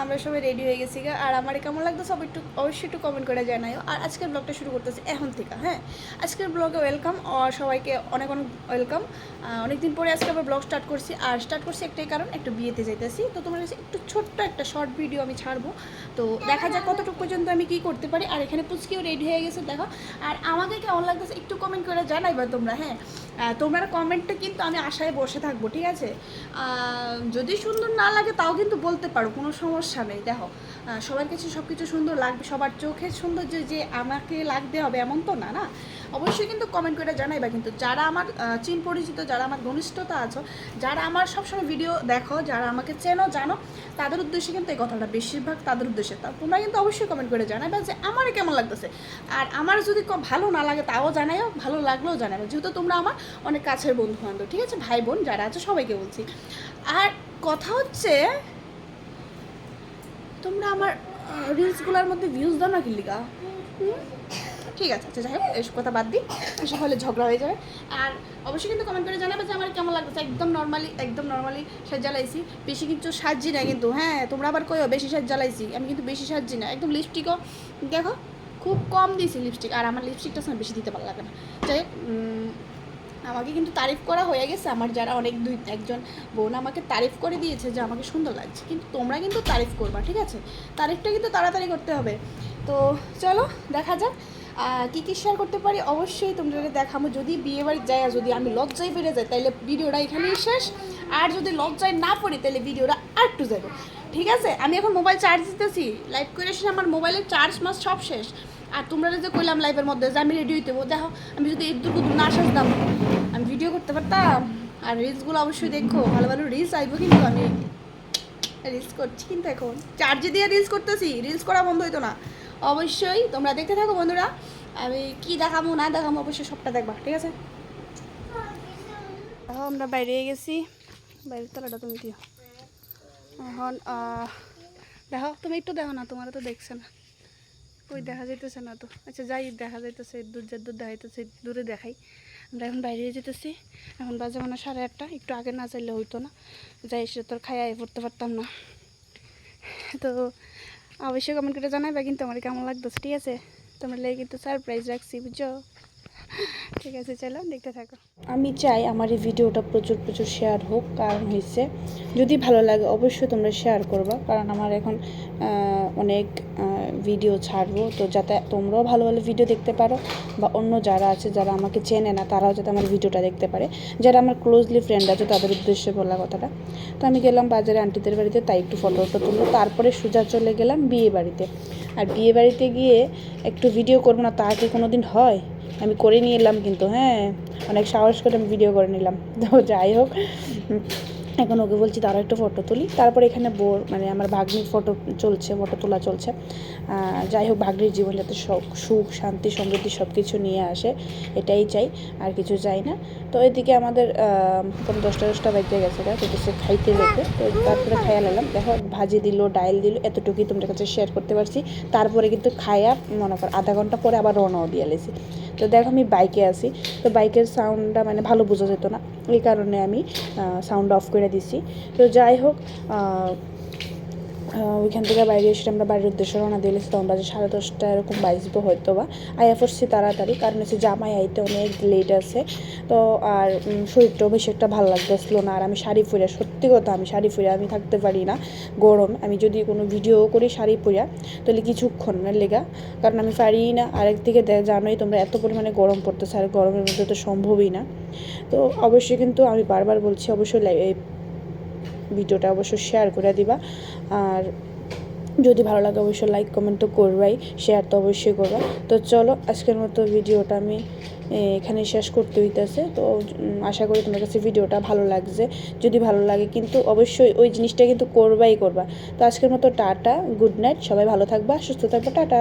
আমরা সবাই রেডি হয়ে গেছি গা। আর আমার কেমন লাগতো সব একটু অবশ্যই একটু কমেন্ট করে জানাইও। আর আজকের ব্লগটা শুরু করতেছি এখন থেকে হ্যাঁ? আজকের ব্লগে ওয়েলকাম সবাইকে অনেক অনেক ওয়েলকাম অনেকদিন পরে আজকে আবার ব্লগ স্টার্ট করছি। আর স্টার্ট করছি একটাই কারণ, একটু বিয়েতে যাইতেছি। তো তোমার কাছে একটু ছোট্ট একটা শর্ট ভিডিও আমি ছাড়বো। তো দেখা যাক কতটুকু পর্যন্ত আমি কি করতে পারি। আর এখানে পুচকিও রেডি হয়ে গেছে, দেখো। আর আমাকে কেমন লাগতেছে একটু কমেন্ট করে জানাইবা তোমরা হ্যাঁ? তোমার কমেন্টটা কিন্তু আমি আশায় বসে থাকব, ঠিক আছে? যদি সুন্দর না লাগে তাও কিন্তু বলতে পারো, কোনো সমস্যা নেই। দেখো সবার কাছে সব কিছু সুন্দর লাগবে, সবার চোখের সৌন্দর্য যে আমাকে লাগতে হবে এমন তো না না? অবশ্যই কিন্তু কমেন্ট করে জানাইবা, কিন্তু যারা আমার চিন পরিচিত, যারা আমার ঘনিষ্ঠতা আছো, যারা আমার সবসময় ভিডিও দেখো, যারা আমাকে চেনো, জানো, তাদের উদ্দেশ্যে কিন্তু এই কথাটা, বেশিরভাগ তাদের উদ্দেশ্যে। তা তোমরা কিন্তু অবশ্যই কমেন্ট করে জানাবে যে আমার কেমন লাগতেছে। আর আমার যদি ভালো না লাগে তাও জানাইও, ভালো লাগলেও জানাবে যেহেতু তোমরা আমার অনেক কাছের বন্ধু বান্ধব ঠিক আছে? ভাই বোন যারা আছে, সবাইকে বলছি। আর কথা হচ্ছে, তোমরা আমার রিলসগুলোর মধ্যে ভিউজ দাও না কি লিগা? হুম? ঠিক আছে আচ্ছা যাই হোক এসব কথা বাদ দিই। এসব হলে ঝগড়া হয়ে যাবে। আর অবশ্যই কিন্তু কমেন্ট করে জানাবে যে আমার কেমন লাগতেছে। একদম নর্মালি একদম নর্মালি সাজ জ্বালাইছি বেশি কিন্তু সাজছি না কিন্তু হ্যাঁ তোমরা আবার কইও, বেশি সাজ জ্বালাইছি আমি কিন্তু বেশি সাজছি না। একদম লিপস্টিকও দেখো, খুব কম দিয়েছি লিপস্টিক আর আমার লিপস্টিকটা বেশি দিতে ভালো লাগে না। যাই আমাকে কিন্তু তারিফ করা হয়ে গেছে। আমার যারা অনেক দুই, একজন বোন আমাকে তারিফ করে দিয়েছে যে আমাকে সুন্দর লাগছে। কিন্তু তোমরা কিন্তু তারিফ করবা, ঠিক আছে? তারিফটা কিন্তু তাড়াতাড়ি করতে হবে। তো চলো, দেখা যাক কি কি শেয়ার করতে পারি। অবশ্যই তোমাদের দেখাবো। যদি বিয়ে বাড়ি যায় যদি আমি লজ্জায় বেড়ে যাই তাহলে ভিডিওটা এখানেই শেষ। আর যদি লজ্জায় না পড়ি তাহলে ভিডিওটা আর একটু যাবে ঠিক আছে? আমি এখন মোবাইল চার্জ দিতেছি। লাইভ করে এসে আমার মোবাইলের চার্জ মাস সব শেষ। আর তোমরা যে কইলাম লাইভের মধ্যে যে আমি রেডি হইতে দেখো, আমি যদি ইদ্দুর কুদ্দুর না সাজতাম, আমি ভিডিও করতে পারতাম। আর রিলসগুলো অবশ্যই দেখো, ভালো ভালো রিলস আইবো কিন্তু আমি। রিলস করছি কিন্তু এখন। চার্জে দিয়ে রিলস করতেছি রিলস করা বন্ধ হইতো না। অবশ্যই তোমরা দেখতে থাকো বন্ধুরা, আমি কি দেখাবো, না দেখাবো, অবশ্যই সবটা দেখবা, ঠিক আছে? এখন আমরা বাইরে গেছি। বাইরের তলাটা তুমি দিও। এখন দেখো, তুমি একটু দেখো না, তোমার তো দেখছে না। ওই দেখা যাইতেছে না তো। আচ্ছা যাই, দেখা যাইতেছে, দূর যে, দূর দেখাইতেছে, দূরে দেখাই। আমরা এখন বাইরে যেতেছি এখন বাজে মানে সাড়ে আটটা, একটু আগে না চাইলে হইতো না। যাই, এসে তোর খাইয়ে পড়তে পারতাম না। তো অবশ্যই কমেন্ট করে জানাবে কিন্তু আমার কেমন লাগতেছে, ঠিক আছে? তোমরা লেগে কিন্তু সারপ্রাইজ রাখছি, বুঝছ? ঠিক আছে, চলো দেখতে থাকো। আমি চাই আমার এই ভিডিওটা প্রচুর প্রচুর শেয়ার হোক, কারণ হয়েছে যদি ভালো লাগে অবশ্যই তোমরা শেয়ার করবা, কারণ আমার এখন অনেক ভিডিও ছাড়বো, তো যাতে তোমরাও ভালো ভালো ভিডিও দেখতে পারো, বা অন্য যারা আছে, যারা আমাকে চেনে না, তারাও যাতে আমার ভিডিওটা দেখতে পারে। যারা আমার ক্লোজলি ফ্রেন্ড আছে, তাদের উদ্দেশ্যে বলা কথাটা। তো আমি গেলাম বাজারে আন্টিদের বাড়িতে, তাই একটু ফটো ফটো তুললো, তারপরে সোজা চলে গেলাম বিয়ে বাড়িতে। আর বিয়ে বাড়িতে গিয়ে একটু ভিডিও করব না, তা কি কোনো দিন হয়? আমি করে নিয়ে এলাম কিন্তু হ্যাঁ। অনেক সাহস করে আমি ভিডিও করে নিলাম। তো যাই হোক এখন ওকে বলছি তারও একটু ফটো তুলি। তারপর এখানে বোর মানে আমার ভাগ্নির ফটো চলছে ফটো তোলা চলছে। যাই হোক, ভাগ্নির জীবন যাতে সুখ, শান্তি, সমৃদ্ধি সব কিছু নিয়ে আসে, এটাই চাই, আর কিছু চাই না। তো এদিকে আমাদের তখন দশটা দশটা বাজতে গেছে তো সে খাইতে যেতে তো তারপরে খাইয়া নিলাম। দেখো, ভাজি দিল, ডাইল দিল, এতটুকুই তোমাদের কাছে শেয়ার করতে পারছি। তারপরে কিন্তু খাইয়া, মনে কর, আধা ঘণ্টা পরে আবার রওনাও দিয়ে লেছি তো দেখো আমি বাইকে আছি। তো বাইকের সাউন্ডটা মানে ভালো বোঝা যেত না। এই কারণে আমি সাউন্ড অফ করে দিছি। তো যাই হোক ওইখান থেকে বাইরে এসে আমরা বাড়ির উদ্দেশ্যে রওনা দিয়ে এসেছি তখন বাজে সাড়ে দশটা এরকম বাজবো হয়তো বা আয়া পড়ছি তাড়াতাড়ি, কারণ হচ্ছে জামাই আইতে অনেক লেট আছে। তো আর শরীরটাও বেশি একটা ভালো লাগতেছিল না। আর আমি শাড়ি পরে সত্যি কথা আমি শাড়ি পরে আমি থাকতে পারি না। গরম, আমি যদি কোনো ভিডিও করি শাড়ি পরিয়া তাহলে কিছুক্ষণের লেগা। কারণ আমি পারি না। আরেক দিকে দে- জানোই তোমরা এত পরিমাণে গরম পড়তেছে, আর গরমের মধ্যে তো সম্ভবই না। তো অবশ্যই কিন্তু আমি বারবার বলছি, অবশ্যই ভিডিওটা অবশ্যই শেয়ার করে দিবা। আর যদি ভালো লাগে অবশ্যই লাইক কমেন্ট তো করবাই শেয়ার তো অবশ্যই করবা। তো চলো, আজকের মতো ভিডিওটা আমি এখানে শেষ করতে হইতেছে। তো আশা করি তোমার কাছে ভিডিওটা ভালো লাগছে। যদি ভালো লাগে কিন্তু অবশ্যই ওই জিনিসটা কিন্তু করবাই করবা। তো আজকের মতো টাটা গুড নাইট সবাই ভালো থাকবা, সুস্থ থাকবা, টাটা।